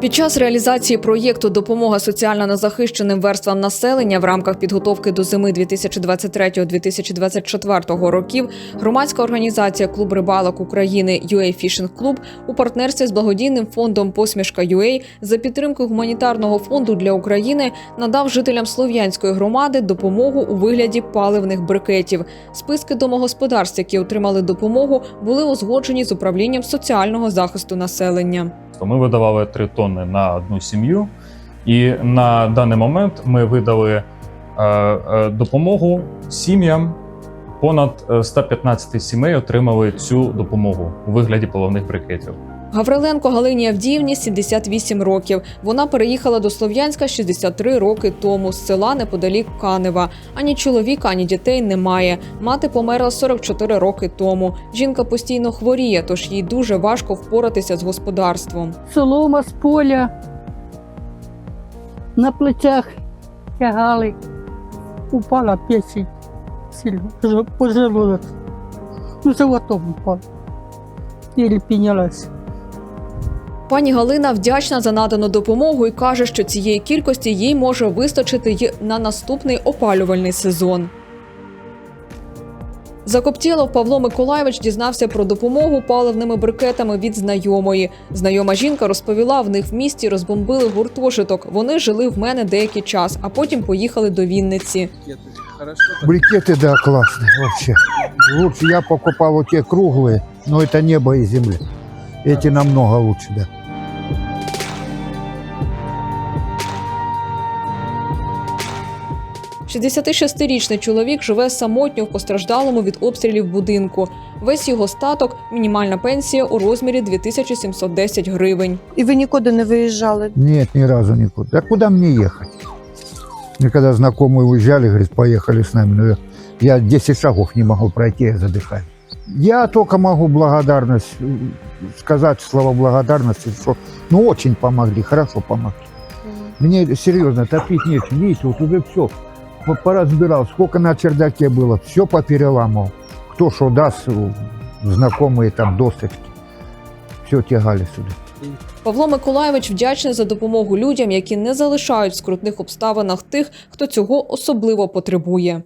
Під час реалізації проєкту Допомога соціально незахищеним верствам населення в рамках підготовки до зими 2023-2024 років громадська організація Клуб рибалок України UA Fishing Club у партнерстві з благодійним фондом Посмішка UA за підтримкою гуманітарного фонду для України надав жителям слов'янської громади допомогу у вигляді паливних брикетів. Списки домогосподарств, які отримали допомогу, були узгоджені з управлінням соціального захисту населення. Ми видавали 3 тонни на одну сім'ю, і на даний момент ми видали е, е, допомогу сім'ям. Понад е, 115 сімей отримали цю допомогу у вигляді половних брикетів. Гавриленко Галині Авдіївні 78 років. Вона переїхала до Слов'янська 63 роки тому з села неподалік Канева. Ані чоловіка, ані дітей немає. Мати померла 44 роки тому. Жінка постійно хворіє, тож їй дуже важко впоратися з господарством. солома з поля, на плечах тягали, упала печень сильно, пожелудок. Ну, животом упала. Еле піднялась. Пані Галина вдячна за надану допомогу і каже, що цієї кількості їй може вистачити й на наступний опалювальний сезон. Закоптєлов Павло Миколаєвич дізнався про допомогу паливними брикетами від знайомої. Знайома жінка розповіла, в них в місті розбомбили гуртожиток. Вони жили в мене деякий час, а потім поїхали до Вінниці. Брикеты, да, классные вообще. Лучше я покупал вот те круглые, но это небо и земля. Эти намного лучше, да. – 66-річний чоловік живе самотньо в постраждалому від обстрілів будинку. Весь його статок мінімальна пенсія у розмірі 2710 гривень. І ви нікуди не виїжджали? Нет, ни разу никуда. Да куда мне ехать? Мне когда знакомые уезжали, говорит, поехали с нами. Но я, я 10 шагов не могу пройти, я задыхаюсь. Я только могу благодарность э, сказать слово благодарности, что ну очень помогли, хорошо помогли. Мне серьезно топить нечем. Видите, вот уже все поразбирал, сколько на чердаке было, все попереламывал. Кто что даст, э, знакомые там досточки, все тягали сюда. Павло Миколаєвич вдячний за допомогу людям, які не залишають в скрутних обставинах тих, хто цього особливо потребує.